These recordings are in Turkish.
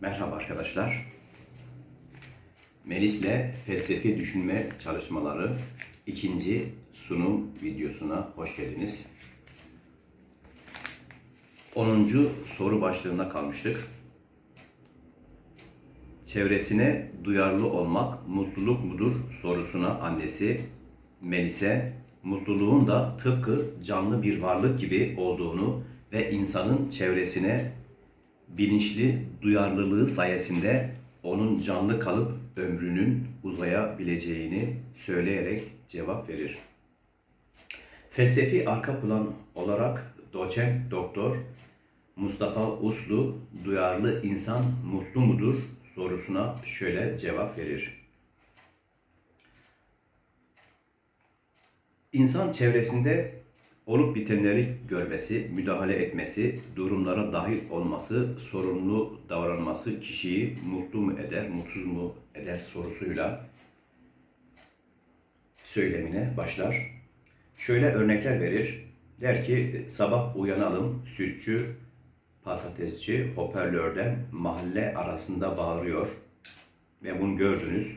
Merhaba arkadaşlar. Melis'le felsefi düşünme çalışmaları ikinci sunum videosuna hoş geldiniz. 10. soru başlığında kalmıştık. Çevresine duyarlı olmak mutluluk mudur sorusuna annesi Melis'e mutluluğun da tıpkı canlı bir varlık gibi olduğunu ve insanın çevresine bilinçli duyarlılığı sayesinde onun canlı kalıp ömrünün uzayabileceğini söyleyerek cevap verir. Felsefi arka plan olarak doçent doktor Mustafa Uslu duyarlı insan mutlu mudur sorusuna şöyle cevap verir. İnsan çevresinde olup bitenleri görmesi, müdahale etmesi, durumlara dahil olması, sorumlu davranması kişiyi mutlu mu eder, mutsuz mu eder sorusuyla söylemine başlar. Şöyle örnekler verir. Der ki sabah uyanalım, sütçü, patatesçi hoparlörden mahalle arasında bağırıyor ve bunu gördünüz.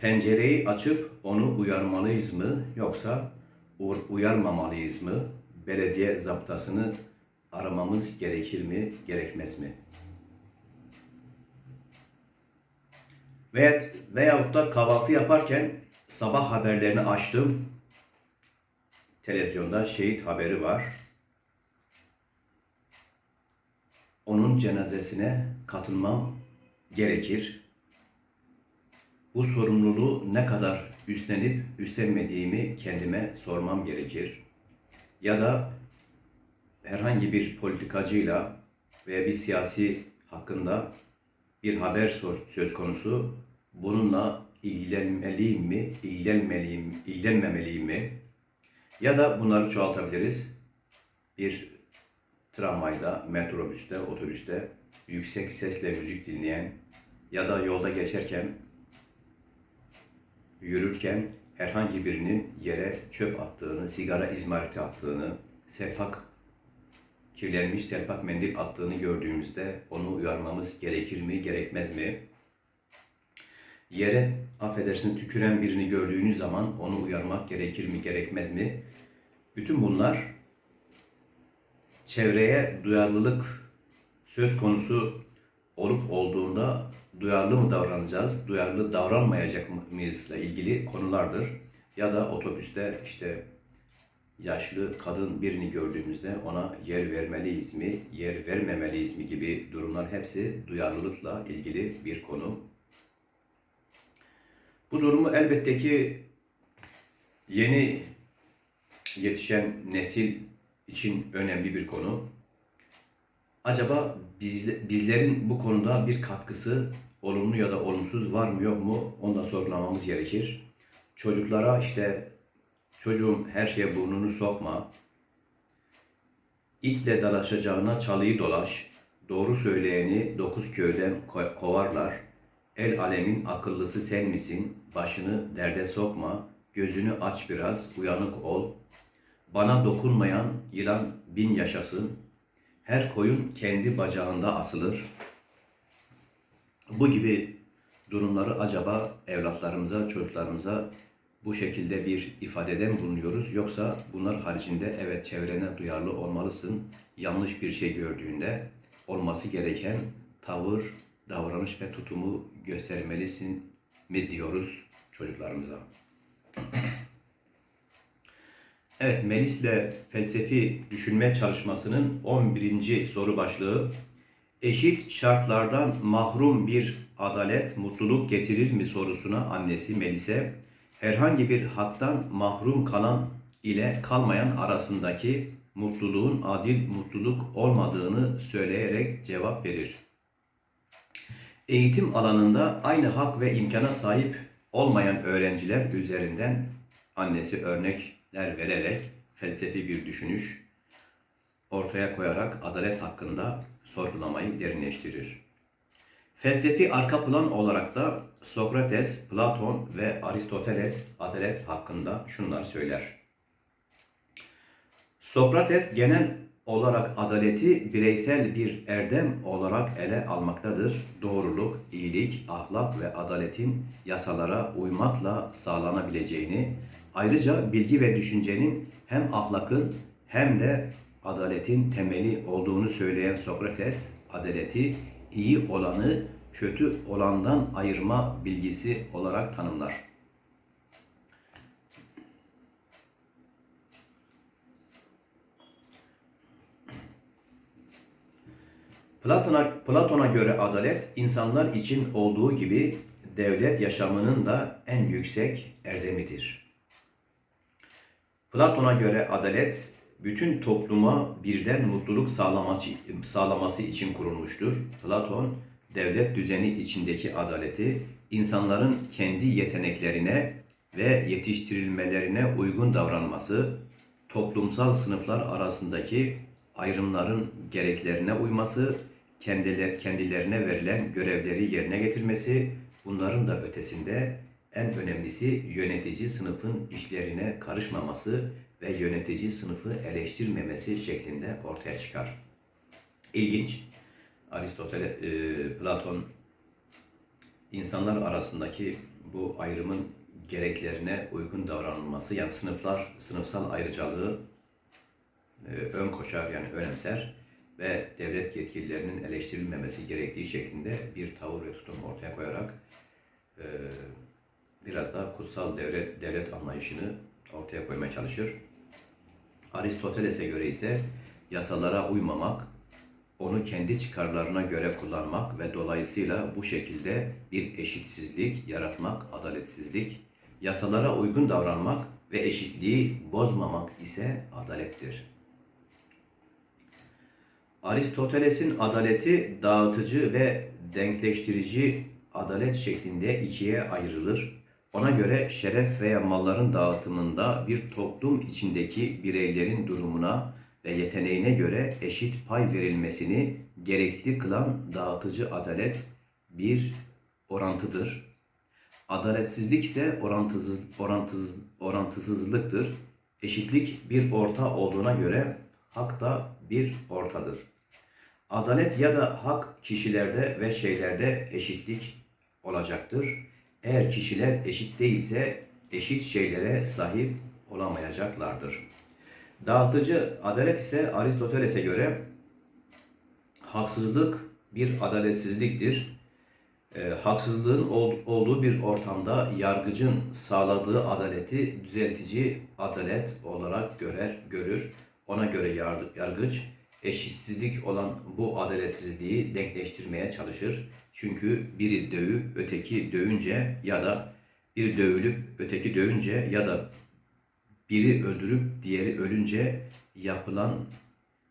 Pencereyi açıp onu uyarmalıyız mı yoksa uyarmamalıyız mı? Belediye zaptasını aramamız gerekir mi, gerekmez mi? Veya, veyahut da kahvaltı yaparken sabah haberlerini açtım. Televizyonda şehit haberi var. Onun cenazesine katılmam gerekir. Bu sorumluluğu ne kadar üstlenip üstlenmediğimi kendime sormam gerekir. Ya da herhangi bir politikacıyla veya bir siyasi hakkında bir haber söz konusu. Bununla ilgilenmeliyim mi, ilgilenmeliyim, ilgilenmemeliyim mi? Ya da bunları çoğaltabiliriz. Bir tramvayda, metrobüste, otobüste yüksek sesle müzik dinleyen ya da yolda geçerken yürürken herhangi birinin yere çöp attığını, sigara izmariti attığını, serpak kirlenmiş serpak mendil attığını gördüğümüzde onu uyarmamız gerekir mi, gerekmez mi? Yere affedersin tüküren birini gördüğünüz zaman onu uyarmak gerekir mi, gerekmez mi? Bütün bunlar çevreye duyarlılık söz konusu olup olduğunda duyarlı mı davranacağız, duyarlı davranmayacak mıyızla ilgili konulardır. Ya da otobüste işte yaşlı kadın birini gördüğümüzde ona yer vermeliyiz mi, yer vermemeliyiz mi gibi durumlar hepsi duyarlılıkla ilgili bir konu. Bu durumu elbette ki yeni yetişen nesil için önemli bir konu. Acaba biz, bizlerin bu konuda bir katkısı olumlu ya da olumsuz var mı yok mu? Onu da sorgulamamız gerekir. Çocuklara işte çocuğum her şeye burnunu sokma, itle dalaşacağına çalıyı dolaş, doğru söyleyeni dokuz köyden ko- kovarlar, el alemin akıllısı sen misin, başını derde sokma, gözünü aç biraz, uyanık ol, bana dokunmayan yılan bin yaşasın, her koyun kendi bacağında asılır. Bu gibi durumları acaba evlatlarımıza, çocuklarımıza bu şekilde bir ifadeden mi bulunuyoruz? Yoksa bunlar haricinde evet çevrene duyarlı olmalısın. Yanlış bir şey gördüğünde olması gereken tavır, davranış ve tutumu göstermelisin mi diyoruz çocuklarımıza? Evet, Melis'le felsefi düşünme çalışmasının 11. soru başlığı eşit şartlardan mahrum bir adalet mutluluk getirir mi sorusuna annesi Melis'e herhangi bir haktan mahrum kalan ile kalmayan arasındaki mutluluğun adil mutluluk olmadığını söyleyerek cevap verir. Eğitim alanında aynı hak ve imkana sahip olmayan öğrenciler üzerinden annesi örnekler vererek felsefi bir düşünüş ortaya koyarak adalet hakkında sorgulamayı derinleştirir. Felsefi arka plan olarak da Sokrates, Platon ve Aristoteles adalet hakkında şunlar söyler. Sokrates genel olarak adaleti bireysel bir erdem olarak ele almaktadır. Doğruluk, iyilik, ahlak ve adaletin yasalara uymakla sağlanabileceğini, ayrıca bilgi ve düşüncenin hem ahlakın hem de adaletin temeli olduğunu söyleyen Sokrates, adaleti iyi olanı kötü olandan ayırma bilgisi olarak tanımlar. Platon'a Platon'a göre adalet insanlar için olduğu gibi devlet yaşamının da en yüksek erdemidir. Platon'a göre adalet bütün topluma birden mutluluk sağlaması, için kurulmuştur. Platon devlet düzeni içindeki adaleti insanların kendi yeteneklerine ve yetiştirilmelerine uygun davranması, toplumsal sınıflar arasındaki ayrımların gereklerine uyması, kendiler, kendilerine verilen görevleri yerine getirmesi, bunların da ötesinde en önemlisi yönetici sınıfın işlerine karışmaması ve yönetici sınıfı eleştirmemesi şeklinde ortaya çıkar. İlginç. Aristoteles, e, Platon insanlar arasındaki bu ayrımın gereklerine uygun davranılması yani sınıflar, sınıfsal ayrıcalığı e, ön koşar yani önemser ve devlet yetkililerinin eleştirilmemesi gerektiği şeklinde bir tavır ve tutum ortaya koyarak e, biraz daha kutsal devlet, devlet anlayışını ortaya koymaya çalışır. Aristoteles'e göre ise yasalara uymamak, onu kendi çıkarlarına göre kullanmak ve dolayısıyla bu şekilde bir eşitsizlik yaratmak, adaletsizlik, yasalara uygun davranmak ve eşitliği bozmamak ise adalettir. Aristoteles'in adaleti dağıtıcı ve denkleştirici adalet şeklinde ikiye ayrılır. Ona göre şeref veya malların dağıtımında bir toplum içindeki bireylerin durumuna ve yeteneğine göre eşit pay verilmesini gerekli kılan dağıtıcı adalet bir orantıdır. Adaletsizlik ise orantısız, orantısız, orantısızlıktır. Eşitlik bir orta olduğuna göre hak da bir ortadır. Adalet ya da hak kişilerde ve şeylerde eşitlik olacaktır. Eğer kişiler eşit değilse eşit şeylere sahip olamayacaklardır. Dağıtıcı adalet ise Aristoteles'e göre haksızlık bir adaletsizliktir. E, haksızlığın ol, olduğu bir ortamda yargıcın sağladığı adaleti düzeltici adalet olarak görer, görür. Ona göre yargıç eşitsizlik olan bu adaletsizliği denkleştirmeye çalışır. Çünkü biri dövüp öteki dövünce ya da bir dövülüp öteki dövünce ya da biri öldürüp diğeri ölünce yapılan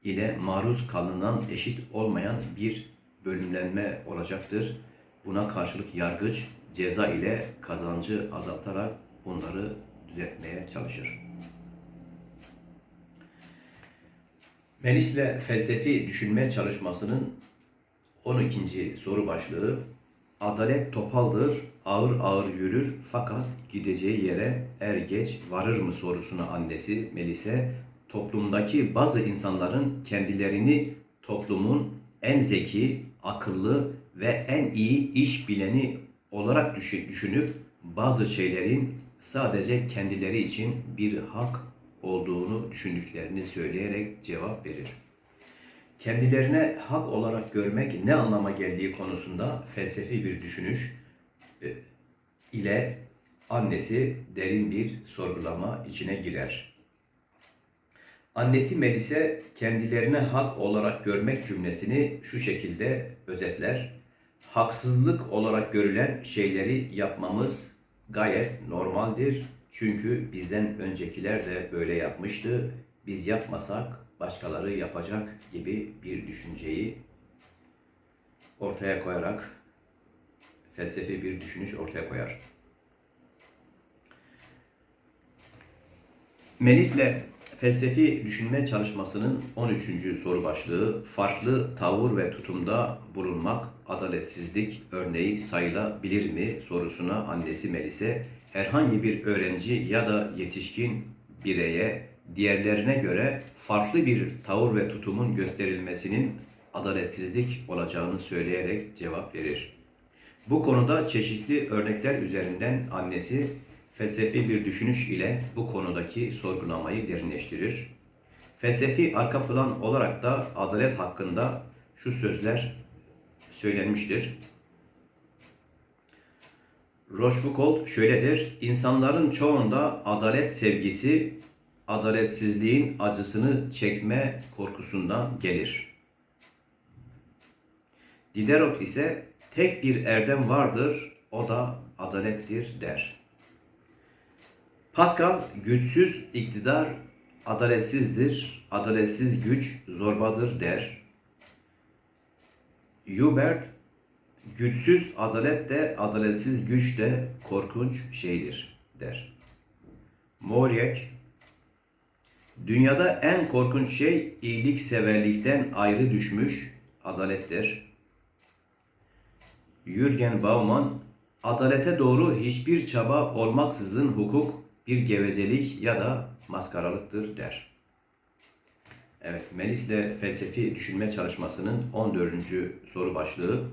ile maruz kalınan eşit olmayan bir bölümlenme olacaktır. Buna karşılık yargıç ceza ile kazancı azaltarak bunları düzeltmeye çalışır. Melis'le felsefi düşünme çalışmasının 12. soru başlığı Adalet topaldır, ağır ağır yürür fakat gideceği yere er geç varır mı sorusuna annesi Melis'e toplumdaki bazı insanların kendilerini toplumun en zeki, akıllı ve en iyi iş bileni olarak düşünüp bazı şeylerin sadece kendileri için bir hak olduğunu düşündüklerini söyleyerek cevap verir. Kendilerine hak olarak görmek ne anlama geldiği konusunda felsefi bir düşünüş e, ile annesi derin bir sorgulama içine girer. Annesi Melise kendilerine hak olarak görmek cümlesini şu şekilde özetler. Haksızlık olarak görülen şeyleri yapmamız gayet normaldir çünkü bizden öncekiler de böyle yapmıştı. Biz yapmasak başkaları yapacak gibi bir düşünceyi ortaya koyarak felsefi bir düşünüş ortaya koyar. Melis'le felsefi düşünme çalışmasının 13. soru başlığı farklı tavır ve tutumda bulunmak adaletsizlik örneği sayılabilir mi sorusuna annesi Melis'e herhangi bir öğrenci ya da yetişkin bireye diğerlerine göre farklı bir tavır ve tutumun gösterilmesinin adaletsizlik olacağını söyleyerek cevap verir. Bu konuda çeşitli örnekler üzerinden annesi felsefi bir düşünüş ile bu konudaki sorgulamayı derinleştirir. Felsefi arka plan olarak da adalet hakkında şu sözler söylenmiştir. Rochefoucauld şöyledir. İnsanların çoğunda adalet sevgisi, adaletsizliğin acısını çekme korkusundan gelir. Diderot ise tek bir erdem vardır, o da adalettir der. Pascal, güçsüz iktidar adaletsizdir, adaletsiz güç zorbadır der. Hubert, güçsüz adalet de adaletsiz güç de korkunç şeydir der. Moriek, dünyada en korkunç şey iyilikseverlikten ayrı düşmüş adalettir. Jürgen Bauman, adalete doğru hiçbir çaba olmaksızın hukuk bir gevezelik ya da maskaralıktır der. Evet, Melis'le felsefi düşünme çalışmasının 14. soru başlığı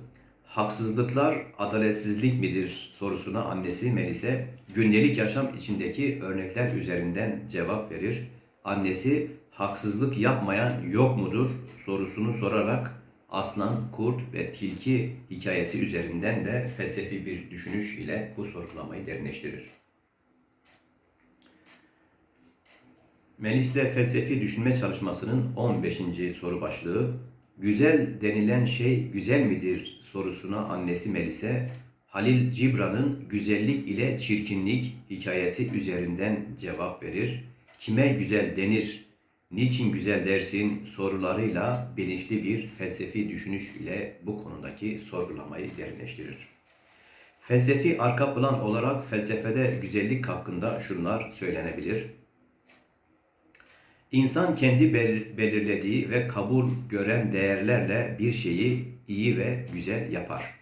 Haksızlıklar adaletsizlik midir sorusuna annesi Melis'e gündelik yaşam içindeki örnekler üzerinden cevap verir. Annesi haksızlık yapmayan yok mudur sorusunu sorarak aslan, kurt ve tilki hikayesi üzerinden de felsefi bir düşünüş ile bu sorgulamayı derinleştirir. Melis'le felsefi düşünme çalışmasının 15. soru başlığı Güzel denilen şey güzel midir sorusuna annesi Melis'e Halil Cibran'ın güzellik ile çirkinlik hikayesi üzerinden cevap verir. Kime güzel denir, niçin güzel dersin sorularıyla bilinçli bir felsefi düşünüş ile bu konudaki sorgulamayı derinleştirir. Felsefi arka plan olarak felsefede güzellik hakkında şunlar söylenebilir. İnsan kendi bel- belirlediği ve kabul gören değerlerle bir şeyi iyi ve güzel yapar.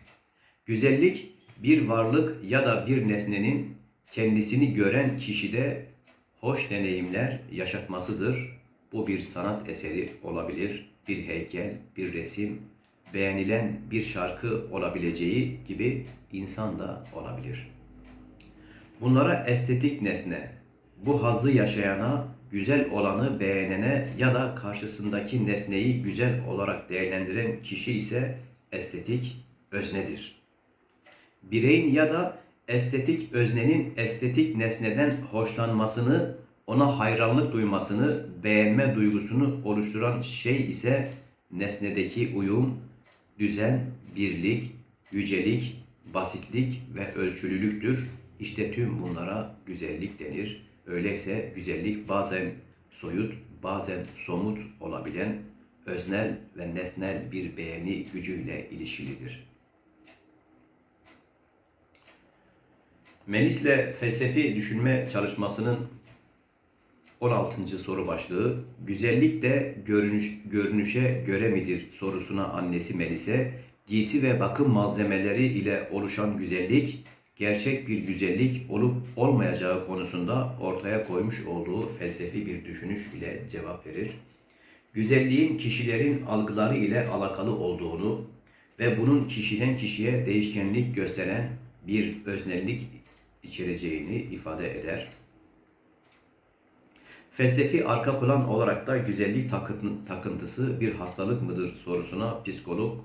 Güzellik bir varlık ya da bir nesnenin kendisini gören kişide hoş deneyimler yaşatmasıdır. Bu bir sanat eseri olabilir, bir heykel, bir resim, beğenilen bir şarkı olabileceği gibi insan da olabilir. Bunlara estetik nesne, bu hazzı yaşayana, güzel olanı beğenene ya da karşısındaki nesneyi güzel olarak değerlendiren kişi ise estetik öznedir. Bireyin ya da estetik öznenin estetik nesneden hoşlanmasını, ona hayranlık duymasını, beğenme duygusunu oluşturan şey ise nesnedeki uyum, düzen, birlik, yücelik, basitlik ve ölçülülüktür. İşte tüm bunlara güzellik denir. Öyleyse güzellik bazen soyut, bazen somut olabilen öznel ve nesnel bir beğeni gücüyle ilişkilidir. Melis'le felsefi düşünme çalışmasının 16. soru başlığı Güzellik de görünüş, görünüşe göre midir sorusuna annesi Melis'e giysi ve bakım malzemeleri ile oluşan güzellik gerçek bir güzellik olup olmayacağı konusunda ortaya koymuş olduğu felsefi bir düşünüş ile cevap verir. Güzelliğin kişilerin algıları ile alakalı olduğunu ve bunun kişiden kişiye değişkenlik gösteren bir öznellik içereceğini ifade eder. Felsefi arka plan olarak da güzellik takıntı- takıntısı bir hastalık mıdır sorusuna psikolog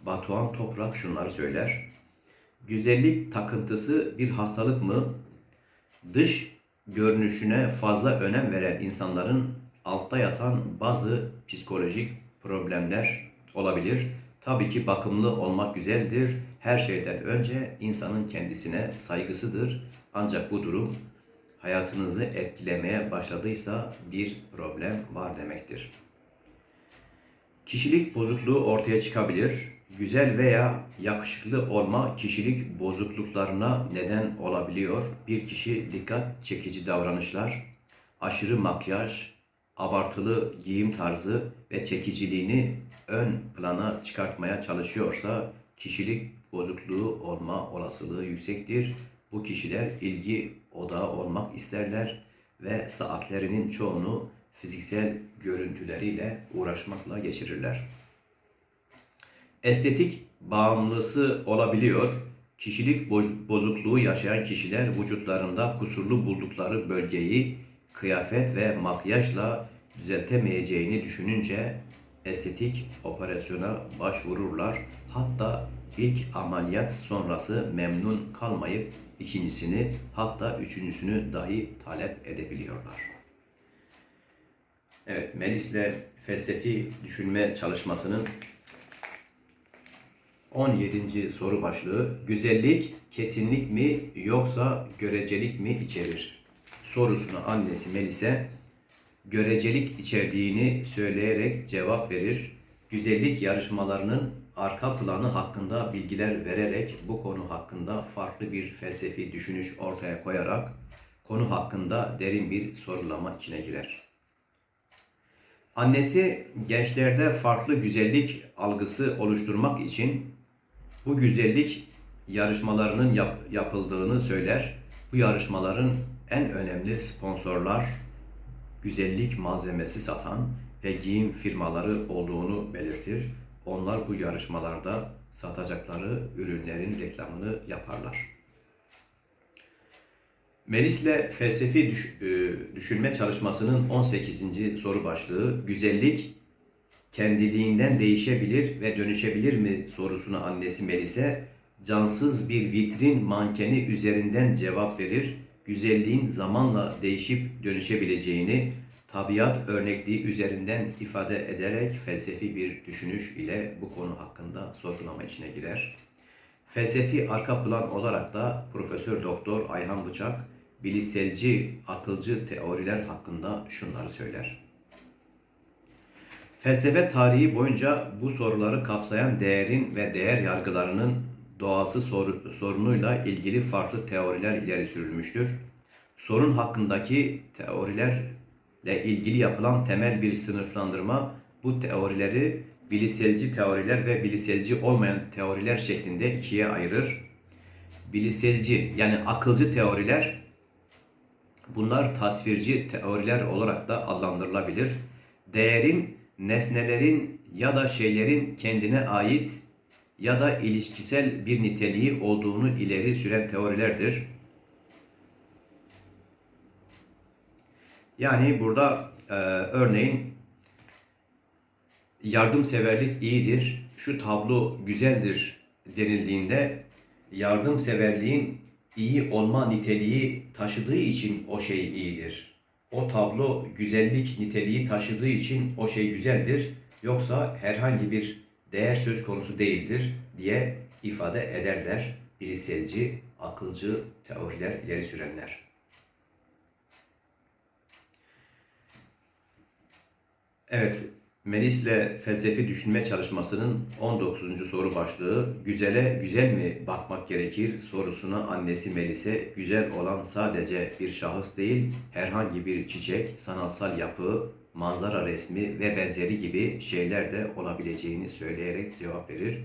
Batuhan Toprak şunları söyler. Güzellik takıntısı bir hastalık mı? Dış görünüşüne fazla önem veren insanların altta yatan bazı psikolojik problemler olabilir. Tabii ki bakımlı olmak güzeldir. Her şeyden önce insanın kendisine saygısıdır. Ancak bu durum hayatınızı etkilemeye başladıysa bir problem var demektir. Kişilik bozukluğu ortaya çıkabilir. Güzel veya yakışıklı olma kişilik bozukluklarına neden olabiliyor. Bir kişi dikkat çekici davranışlar, aşırı makyaj, abartılı giyim tarzı ve çekiciliğini ön plana çıkartmaya çalışıyorsa kişilik bozukluğu olma olasılığı yüksektir. Bu kişiler ilgi odağı olmak isterler ve saatlerinin çoğunu fiziksel görüntüleriyle uğraşmakla geçirirler. Estetik bağımlısı olabiliyor. Kişilik boz- bozukluğu yaşayan kişiler vücutlarında kusurlu buldukları bölgeyi kıyafet ve makyajla düzeltemeyeceğini düşününce estetik operasyona başvururlar. Hatta ilk ameliyat sonrası memnun kalmayıp ikincisini hatta üçüncüsünü dahi talep edebiliyorlar. Evet, Melis'le felsefi düşünme çalışmasının 17. soru başlığı güzellik kesinlik mi yoksa görecelik mi içerir? Sorusuna annesi Melis'e görecelik içerdiğini söyleyerek cevap verir. Güzellik yarışmalarının arka planı hakkında bilgiler vererek bu konu hakkında farklı bir felsefi düşünüş ortaya koyarak konu hakkında derin bir sorulama içine girer. Annesi gençlerde farklı güzellik algısı oluşturmak için bu güzellik yarışmalarının yap- yapıldığını söyler. Bu yarışmaların en önemli sponsorlar güzellik malzemesi satan ve giyim firmaları olduğunu belirtir. Onlar bu yarışmalarda satacakları ürünlerin reklamını yaparlar. Melis'le felsefi düş- e, düşünme çalışmasının 18. soru başlığı güzellik kendiliğinden değişebilir ve dönüşebilir mi sorusuna annesi Melis'e cansız bir vitrin mankeni üzerinden cevap verir. Güzelliğin zamanla değişip dönüşebileceğini tabiat örnekliği üzerinden ifade ederek felsefi bir düşünüş ile bu konu hakkında sorgulama içine girer. Felsefi arka plan olarak da Profesör Doktor Ayhan Bıçak bilişselci akılcı teoriler hakkında şunları söyler. Felsefe tarihi boyunca bu soruları kapsayan değerin ve değer yargılarının doğası soru- sorunuyla ilgili farklı teoriler ileri sürülmüştür. Sorun hakkındaki teorilerle ilgili yapılan temel bir sınıflandırma bu teorileri bilişselci teoriler ve bilişselci olmayan teoriler şeklinde ikiye ayırır. Bilişselci yani akılcı teoriler Bunlar tasvirci teoriler olarak da adlandırılabilir. Değerin, nesnelerin ya da şeylerin kendine ait ya da ilişkisel bir niteliği olduğunu ileri süren teorilerdir. Yani burada e, örneğin yardımseverlik iyidir, şu tablo güzeldir denildiğinde yardımseverliğin iyi olma niteliği taşıdığı için o şey iyidir. O tablo güzellik niteliği taşıdığı için o şey güzeldir. Yoksa herhangi bir değer söz konusu değildir diye ifade ederler bilişselci, akılcı teoriler ileri sürenler. Evet, Melis'le felsefi düşünme çalışmasının 19. soru başlığı güzele güzel mi bakmak gerekir sorusuna annesi Melis'e güzel olan sadece bir şahıs değil herhangi bir çiçek, sanatsal yapı, manzara resmi ve benzeri gibi şeyler de olabileceğini söyleyerek cevap verir.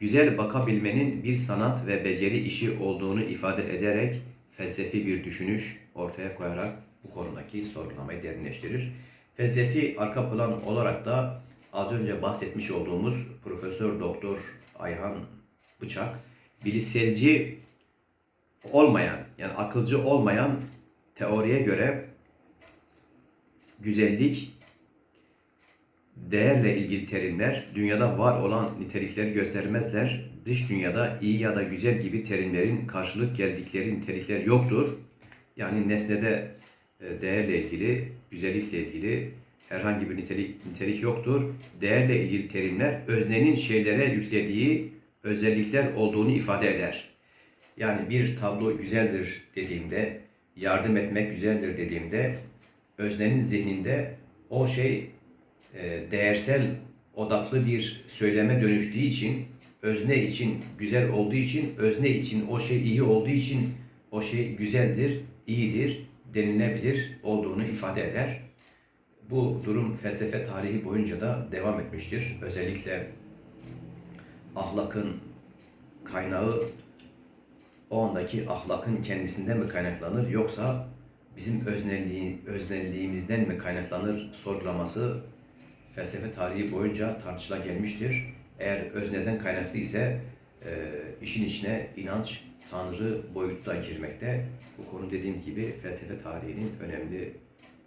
Güzel bakabilmenin bir sanat ve beceri işi olduğunu ifade ederek felsefi bir düşünüş ortaya koyarak bu konudaki sorgulamayı derinleştirir. Felsefi arka plan olarak da az önce bahsetmiş olduğumuz Profesör Doktor Ayhan Bıçak bilişselci olmayan yani akılcı olmayan teoriye göre güzellik değerle ilgili terimler dünyada var olan nitelikleri göstermezler. Dış dünyada iyi ya da güzel gibi terimlerin karşılık geldikleri nitelikler yoktur. Yani nesnede değerle ilgili, güzellikle ilgili herhangi bir nitelik, nitelik yoktur. Değerle ilgili terimler öznenin şeylere yüklediği özellikler olduğunu ifade eder. Yani bir tablo güzeldir dediğimde, yardım etmek güzeldir dediğimde öznenin zihninde o şey e, değersel odaklı bir söyleme dönüştüğü için özne için güzel olduğu için özne için o şey iyi olduğu için o şey güzeldir, iyidir denilebilir olduğunu ifade eder. Bu durum felsefe tarihi boyunca da devam etmiştir. Özellikle ahlakın kaynağı o andaki ahlakın kendisinden mi kaynaklanır yoksa bizim öznelliği, öznelliğimizden mi kaynaklanır sorgulaması felsefe tarihi boyunca tartışıla gelmiştir. Eğer özneden kaynaklı ise e, işin içine inanç, tanrı boyutu da girmekte. Bu konu dediğimiz gibi felsefe tarihinin önemli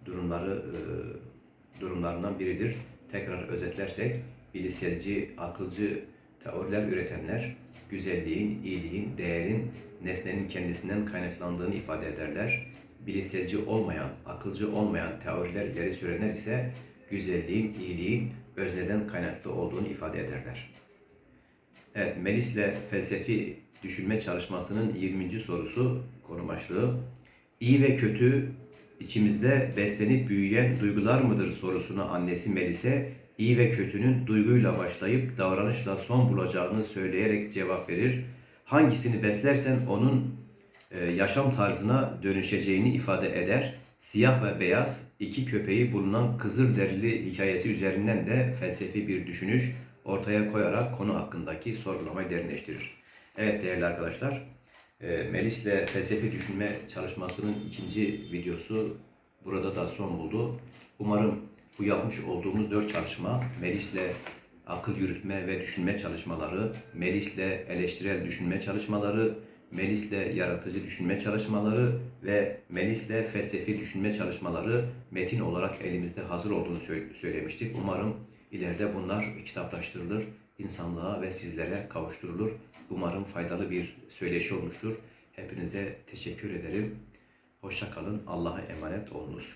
durumları e, durumlarından biridir. Tekrar özetlersek bilişselci, akılcı teoriler üretenler güzelliğin, iyiliğin, değerin nesnenin kendisinden kaynaklandığını ifade ederler. Bilişselci olmayan, akılcı olmayan teoriler ileri sürenler ise güzelliğin, iyiliğin özneden kaynaklı olduğunu ifade ederler. Evet, Melis'le felsefi düşünme çalışmasının 20. sorusu konu başlığı. İyi ve kötü içimizde beslenip büyüyen duygular mıdır sorusuna annesi Melis'e iyi ve kötünün duyguyla başlayıp davranışla son bulacağını söyleyerek cevap verir. Hangisini beslersen onun e, yaşam tarzına dönüşeceğini ifade eder. Siyah ve beyaz iki köpeği bulunan Kızılderili hikayesi üzerinden de felsefi bir düşünüş ortaya koyarak konu hakkındaki sorgulamayı derinleştirir. Evet değerli arkadaşlar, e, Melis'le felsefi düşünme çalışmasının ikinci videosu burada da son buldu. Umarım bu yapmış olduğumuz dört çalışma, Melis'le akıl yürütme ve düşünme çalışmaları, Melis'le eleştirel düşünme çalışmaları, Melis'le yaratıcı düşünme çalışmaları ve Melis'le felsefi düşünme çalışmaları metin olarak elimizde hazır olduğunu sö- söylemiştik. Umarım ileride bunlar kitaplaştırılır, insanlığa ve sizlere kavuşturulur. Umarım faydalı bir söyleşi olmuştur. Hepinize teşekkür ederim. Hoşça kalın. Allah'a emanet olunuz.